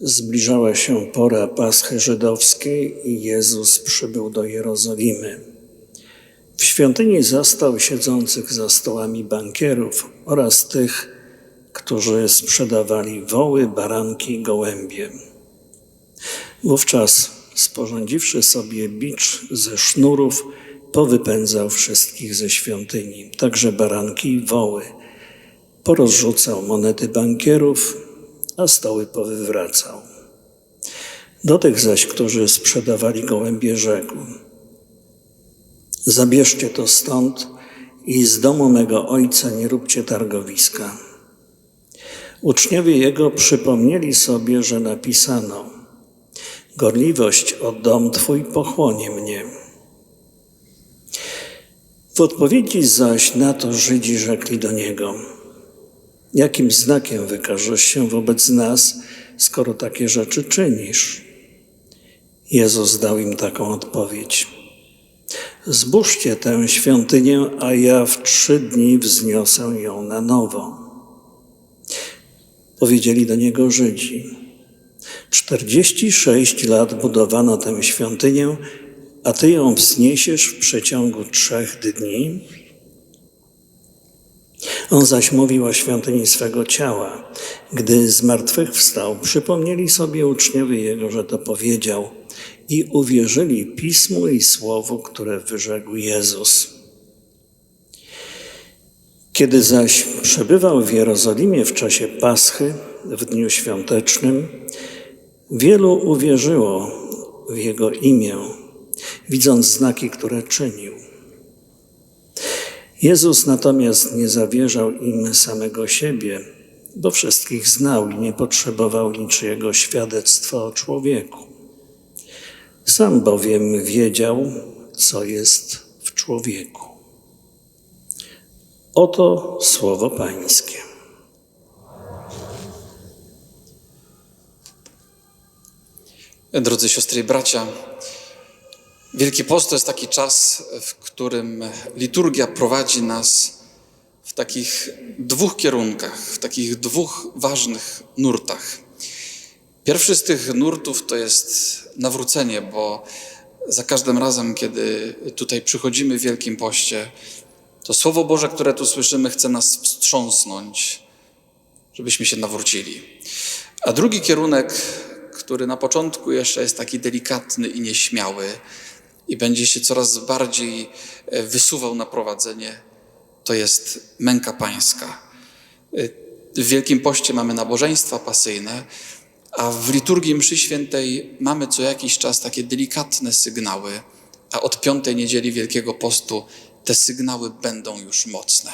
Zbliżała się pora Paschy Żydowskiej i Jezus przybył do Jerozolimy. W świątyni zastał siedzących za stołami bankierów oraz tych, którzy sprzedawali woły, baranki i gołębie. Wówczas, sporządziwszy sobie bicz ze sznurów, powypędzał wszystkich ze świątyni, także baranki i woły. Porozrzucał monety bankierów, a stoły powywracał. Do tych zaś, którzy sprzedawali gołębie, rzekł: Zabierzcie to stąd i z domu mego ojca nie róbcie targowiska. Uczniowie jego przypomnieli sobie, że napisano: Gorliwość o dom twój pochłonie mnie. W odpowiedzi zaś na to Żydzi rzekli do niego: Jakim znakiem wykażesz się wobec nas, skoro takie rzeczy czynisz? Jezus dał im taką odpowiedź. Zbóżcie tę świątynię, a ja w trzy dni wzniosę ją na nowo. Powiedzieli do niego Żydzi. Czterdzieści sześć lat budowano tę świątynię, a ty ją wzniesiesz w przeciągu trzech dni? On zaś mówił o świątyni swego ciała. Gdy zmartwychwstał, przypomnieli sobie uczniowie Jego, że to powiedział i uwierzyli Pismu i Słowu, które wyrzekł Jezus. Kiedy zaś przebywał w Jerozolimie w czasie Paschy, w dniu świątecznym, wielu uwierzyło w Jego imię, widząc znaki, które czynił. Jezus natomiast nie zawierzał im samego siebie, bo wszystkich znał i nie potrzebował niczyjego świadectwa o człowieku. Sam bowiem wiedział, co jest w człowieku. Oto słowo Pańskie. Drodzy siostry i bracia, Wielki Post to jest taki czas, w którym liturgia prowadzi nas w takich dwóch kierunkach, w takich dwóch ważnych nurtach. Pierwszy z tych nurtów to jest nawrócenie, bo za każdym razem, kiedy tutaj przychodzimy w Wielkim Poście, to Słowo Boże, które tu słyszymy, chce nas wstrząsnąć, żebyśmy się nawrócili. A drugi kierunek, który na początku jeszcze jest taki delikatny i nieśmiały, i będzie się coraz bardziej e, wysuwał na prowadzenie, to jest męka pańska. E, w Wielkim Poście mamy nabożeństwa pasyjne, a w liturgii mszy świętej mamy co jakiś czas takie delikatne sygnały, a od piątej niedzieli Wielkiego Postu te sygnały będą już mocne.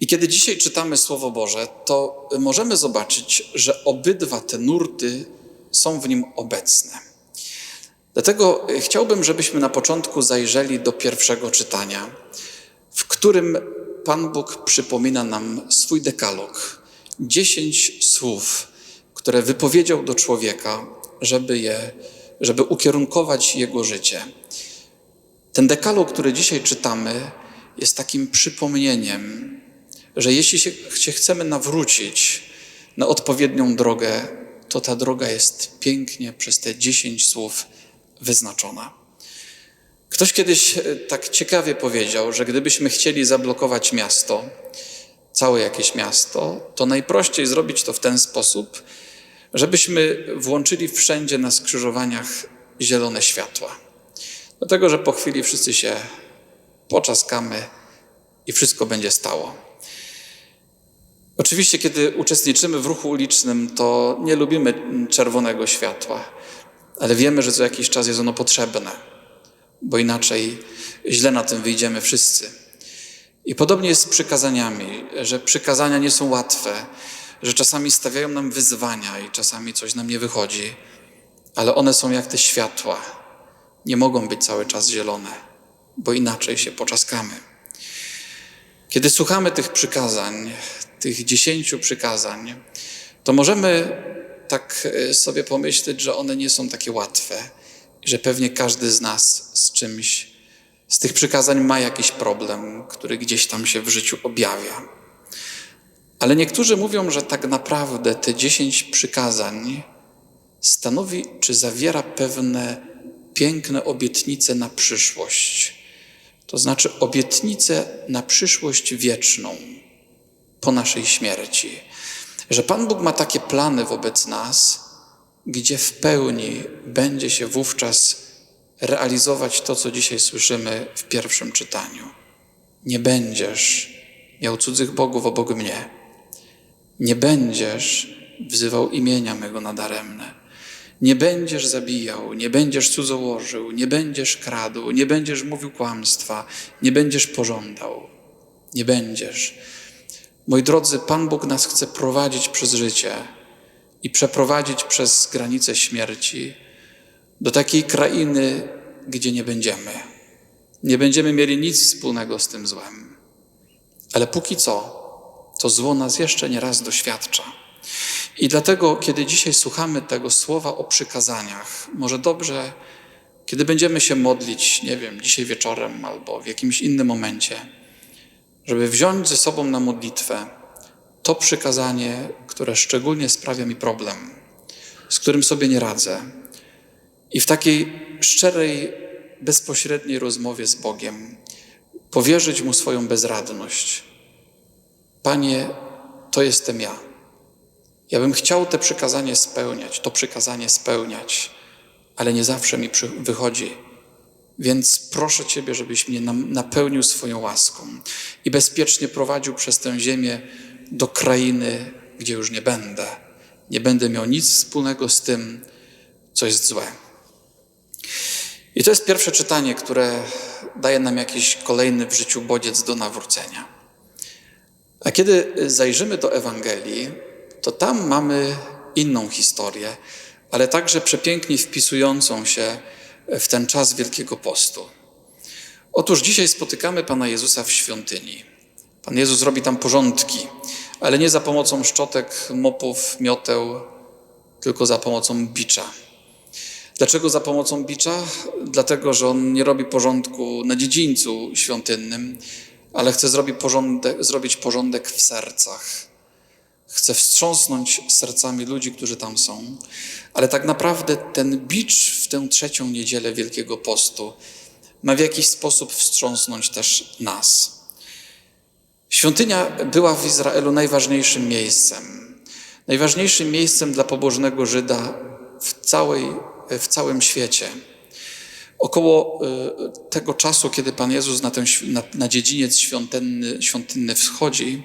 I kiedy dzisiaj czytamy Słowo Boże, to możemy zobaczyć, że obydwa te nurty są w nim obecne. Dlatego chciałbym, żebyśmy na początku zajrzeli do pierwszego czytania, w którym Pan Bóg przypomina nam swój dekalog. Dziesięć słów, które wypowiedział do człowieka, żeby je, żeby ukierunkować jego życie. Ten dekalog, który dzisiaj czytamy, jest takim przypomnieniem, że jeśli się, chcemy nawrócić na odpowiednią drogę, to ta droga jest pięknie przez te dziesięć słów wyznaczona. Ktoś kiedyś e, tak ciekawie powiedział, że gdybyśmy chcieli zablokować miasto, całe jakieś miasto, to najprościej zrobić to w ten sposób, żebyśmy włączyli wszędzie na skrzyżowaniach zielone światła. Dlatego, że po chwili wszyscy się poczaskamy i wszystko będzie stało. Oczywiście, kiedy uczestniczymy w ruchu ulicznym, to nie lubimy czerwonego światła ale wiemy, że co jakiś czas jest ono potrzebne, bo inaczej źle na tym wyjdziemy wszyscy. I podobnie jest z przykazaniami, że przykazania nie są łatwe, że czasami stawiają nam wyzwania i czasami coś nam nie wychodzi, ale one są jak te światła. Nie mogą być cały czas zielone, bo inaczej się poczaskamy. Kiedy słuchamy tych przykazań, tych dziesięciu przykazań, to możemy tak e, sobie pomyśleć, że one nie są takie łatwe, że pewnie każdy z nas z czymś, z tych przykazań ma jakiś problem, który gdzieś tam się w życiu objawia. Ale niektórzy mówią, że tak naprawdę te dziesięć przykazań stanowi czy zawiera pewne piękne obietnice na przyszłość. To znaczy obietnice na przyszłość wieczną po naszej śmierci. Że Pan Bóg ma takie plany wobec nas, gdzie w pełni będzie się wówczas realizować to, co dzisiaj słyszymy w pierwszym czytaniu. Nie będziesz miał cudzych bogów obok mnie. Nie będziesz wzywał imienia mego nadaremne. Nie będziesz zabijał, nie będziesz cudzołożył, nie będziesz kradł, nie będziesz mówił kłamstwa, nie będziesz pożądał. Nie będziesz. Moi drodzy, Pan Bóg nas chce prowadzić przez życie i przeprowadzić przez granice śmierci do takiej krainy, gdzie nie będziemy. Nie będziemy mieli nic wspólnego z tym złem. Ale póki co, to zło nas jeszcze nie raz doświadcza. I dlatego, kiedy dzisiaj słuchamy tego słowa o przykazaniach, może dobrze, kiedy będziemy się modlić, nie wiem, dzisiaj wieczorem albo w jakimś innym momencie, żeby wziąć ze sobą na modlitwę to przykazanie, które szczególnie sprawia mi problem, z którym sobie nie radzę. I w takiej szczerej, bezpośredniej rozmowie z Bogiem powierzyć Mu swoją bezradność. Panie, to jestem ja. Ja bym chciał te przykazanie spełniać, to przykazanie spełniać, ale nie zawsze mi wychodzi. Więc proszę Ciebie, żebyś mnie napełnił swoją łaską i bezpiecznie prowadził przez tę ziemię do krainy, gdzie już nie będę. Nie będę miał nic wspólnego z tym, co jest złe. I to jest pierwsze czytanie, które daje nam jakiś kolejny w życiu bodziec do nawrócenia. A kiedy zajrzymy do Ewangelii, to tam mamy inną historię, ale także przepięknie wpisującą się w ten czas Wielkiego Postu. Otóż dzisiaj spotykamy Pana Jezusa w świątyni. Pan Jezus robi tam porządki, ale nie za pomocą szczotek, mopów, mioteł, tylko za pomocą bicza. Dlaczego za pomocą bicza? Dlatego, że on nie robi porządku na dziedzińcu świątynnym, ale chce zrobić porządek, zrobić porządek w sercach. Chce wstrząsnąć sercami ludzi, którzy tam są. Ale tak naprawdę ten bicz w tę trzecią niedzielę Wielkiego Postu ma w jakiś sposób wstrząsnąć też nas. Świątynia była w Izraelu najważniejszym miejscem. Najważniejszym miejscem dla pobożnego Żyda w, całej, w całym świecie. Około y, tego czasu, kiedy Pan Jezus na, ten, na, na dziedziniec świątynny, świątynny wschodzi,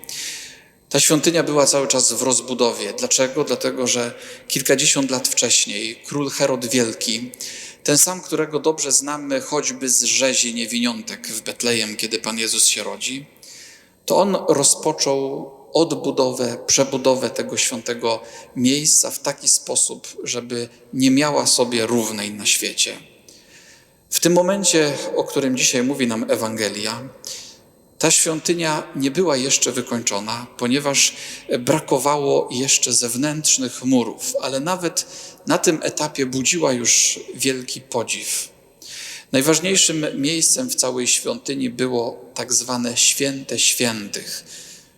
ta świątynia była cały czas w rozbudowie. Dlaczego? Dlatego, że kilkadziesiąt lat wcześniej król Herod Wielki, ten sam, którego dobrze znamy choćby z rzezi niewiniątek w Betlejem, kiedy Pan Jezus się rodzi, to on rozpoczął odbudowę, przebudowę tego świętego miejsca w taki sposób, żeby nie miała sobie równej na świecie. W tym momencie, o którym dzisiaj mówi nam Ewangelia, ta świątynia nie była jeszcze wykończona, ponieważ brakowało jeszcze zewnętrznych murów, ale nawet na tym etapie budziła już wielki podziw. Najważniejszym miejscem w całej świątyni było tak zwane święte świętych,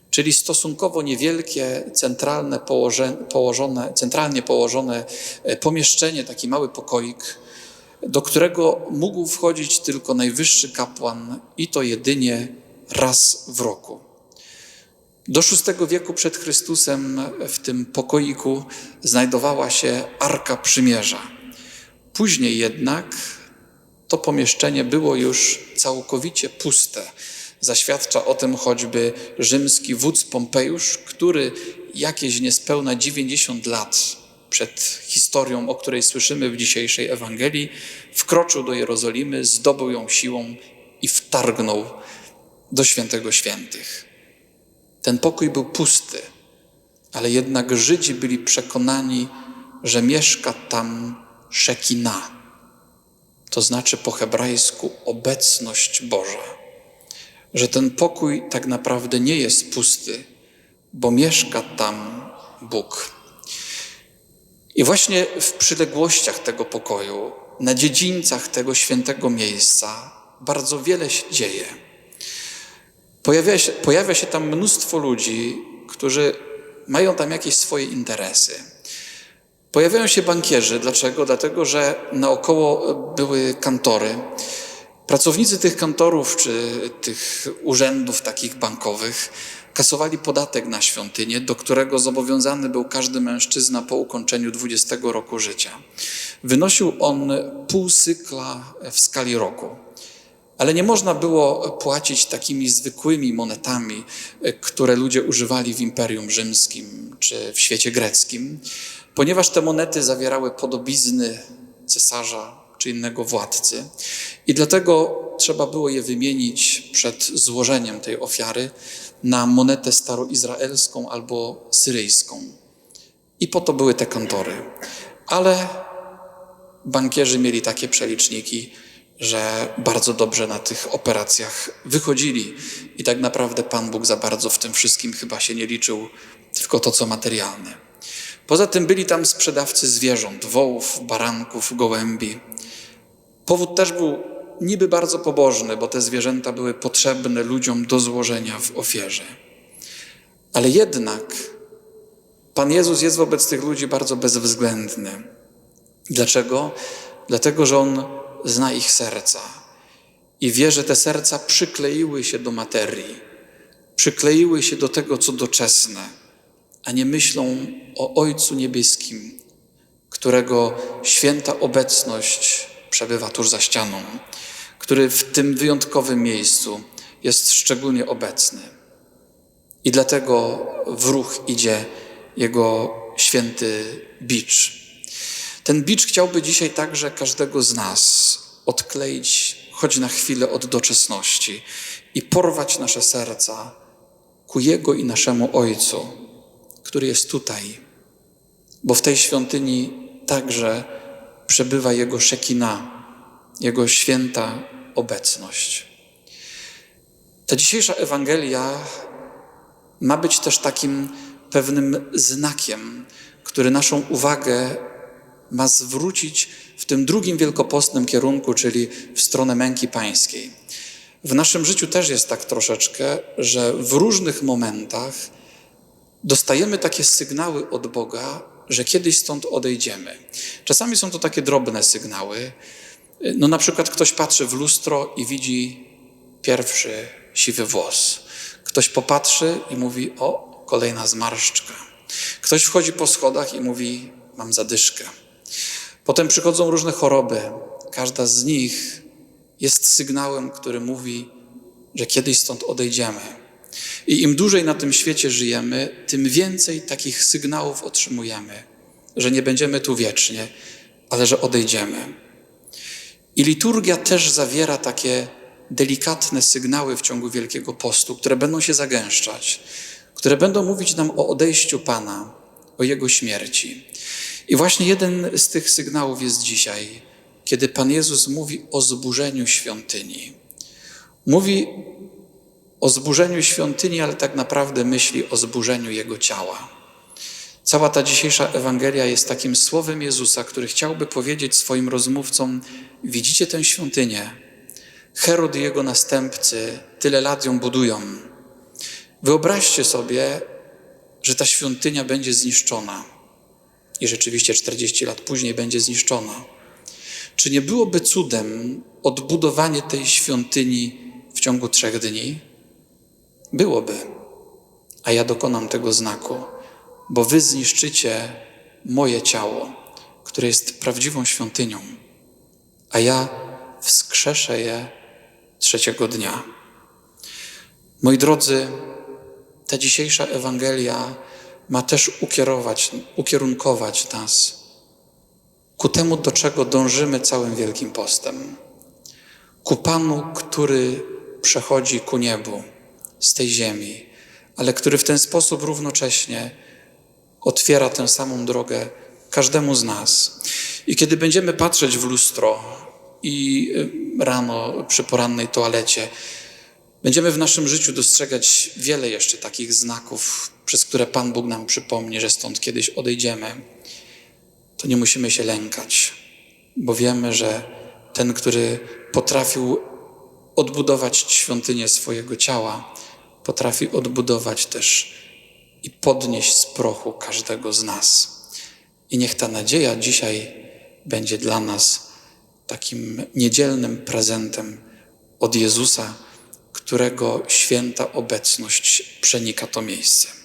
czyli stosunkowo niewielkie, centralne położone, centralnie położone e, pomieszczenie, taki mały pokoik, do którego mógł wchodzić tylko najwyższy kapłan i to jedynie raz w roku. Do VI wieku przed Chrystusem w tym pokoiku znajdowała się Arka Przymierza. Później jednak to pomieszczenie było już całkowicie puste. Zaświadcza o tym choćby rzymski wódz Pompejusz, który jakieś niespełna 90 lat przed historią, o której słyszymy w dzisiejszej Ewangelii, wkroczył do Jerozolimy, zdobył ją siłą i wtargnął do świętego świętych. Ten pokój był pusty, ale jednak Żydzi byli przekonani, że mieszka tam Szekina, to znaczy po hebrajsku obecność Boża. Że ten pokój tak naprawdę nie jest pusty, bo mieszka tam Bóg. I właśnie w przyległościach tego pokoju, na dziedzińcach tego świętego miejsca, bardzo wiele się dzieje. Pojawia się, pojawia się tam mnóstwo ludzi, którzy mają tam jakieś swoje interesy. Pojawiają się bankierzy. Dlaczego? Dlatego, że naokoło były kantory. Pracownicy tych kantorów czy tych urzędów takich bankowych kasowali podatek na świątynię, do którego zobowiązany był każdy mężczyzna po ukończeniu 20 roku życia. Wynosił on pół cykla w skali roku. Ale nie można było płacić takimi zwykłymi monetami, które ludzie używali w Imperium Rzymskim czy w świecie greckim, ponieważ te monety zawierały podobizny cesarza czy innego władcy. I dlatego trzeba było je wymienić przed złożeniem tej ofiary na monetę staroizraelską albo syryjską. I po to były te kantory. Ale bankierzy mieli takie przeliczniki, że bardzo dobrze na tych operacjach wychodzili. I tak naprawdę Pan Bóg za bardzo w tym wszystkim chyba się nie liczył, tylko to, co materialne. Poza tym byli tam sprzedawcy zwierząt, wołów, baranków, gołębi. Powód też był niby bardzo pobożny, bo te zwierzęta były potrzebne ludziom do złożenia w ofierze. Ale jednak Pan Jezus jest wobec tych ludzi bardzo bezwzględny. Dlaczego? Dlatego, że On zna ich serca i wie, że te serca przykleiły się do materii, przykleiły się do tego, co doczesne, a nie myślą o Ojcu Niebieskim, którego święta obecność przebywa tuż za ścianą, który w tym wyjątkowym miejscu jest szczególnie obecny. I dlatego w ruch idzie Jego święty bicz. Ten bicz chciałby dzisiaj także każdego z nas odkleić, choć na chwilę od doczesności i porwać nasze serca ku Jego i naszemu Ojcu, który jest tutaj, bo w tej świątyni także przebywa Jego szekina, Jego święta obecność. Ta dzisiejsza Ewangelia ma być też takim pewnym znakiem, który naszą uwagę ma zwrócić w tym drugim wielkopostnym kierunku, czyli w stronę męki pańskiej. W naszym życiu też jest tak troszeczkę, że w różnych momentach dostajemy takie sygnały od Boga, że kiedyś stąd odejdziemy. Czasami są to takie drobne sygnały. No na przykład ktoś patrzy w lustro i widzi pierwszy siwy włos. Ktoś popatrzy i mówi: O, kolejna zmarszczka. Ktoś wchodzi po schodach i mówi: Mam zadyszkę. Potem przychodzą różne choroby. Każda z nich jest sygnałem, który mówi, że kiedyś stąd odejdziemy. I im dłużej na tym świecie żyjemy, tym więcej takich sygnałów otrzymujemy, że nie będziemy tu wiecznie, ale że odejdziemy. I liturgia też zawiera takie delikatne sygnały w ciągu Wielkiego Postu, które będą się zagęszczać, które będą mówić nam o odejściu Pana, o Jego śmierci. I właśnie jeden z tych sygnałów jest dzisiaj, kiedy Pan Jezus mówi o zburzeniu świątyni. Mówi o zburzeniu świątyni, ale tak naprawdę myśli o zburzeniu Jego ciała. Cała ta dzisiejsza Ewangelia jest takim słowem Jezusa, który chciałby powiedzieć swoim rozmówcom: Widzicie tę świątynię? Herod i jego następcy tyle lat ją budują. Wyobraźcie sobie, że ta świątynia będzie zniszczona i rzeczywiście 40 lat później będzie zniszczona. Czy nie byłoby cudem odbudowanie tej świątyni w ciągu trzech dni? Byłoby, a ja dokonam tego znaku, bo wy zniszczycie moje ciało, które jest prawdziwą świątynią, a ja wskrzeszę je trzeciego dnia. Moi drodzy, ta dzisiejsza Ewangelia ma też ukierować, ukierunkować nas ku temu, do czego dążymy całym Wielkim Postem. Ku Panu, który przechodzi ku niebu z tej ziemi, ale który w ten sposób równocześnie otwiera tę samą drogę każdemu z nas. I kiedy będziemy patrzeć w lustro i y, rano przy porannej toalecie, będziemy w naszym życiu dostrzegać wiele jeszcze takich znaków, przez które Pan Bóg nam przypomni, że stąd kiedyś odejdziemy, to nie musimy się lękać, bo wiemy, że ten, który potrafił odbudować świątynię swojego ciała, potrafi odbudować też i podnieść z prochu każdego z nas. I niech ta nadzieja dzisiaj będzie dla nas takim niedzielnym prezentem od Jezusa, którego święta obecność przenika to miejsce.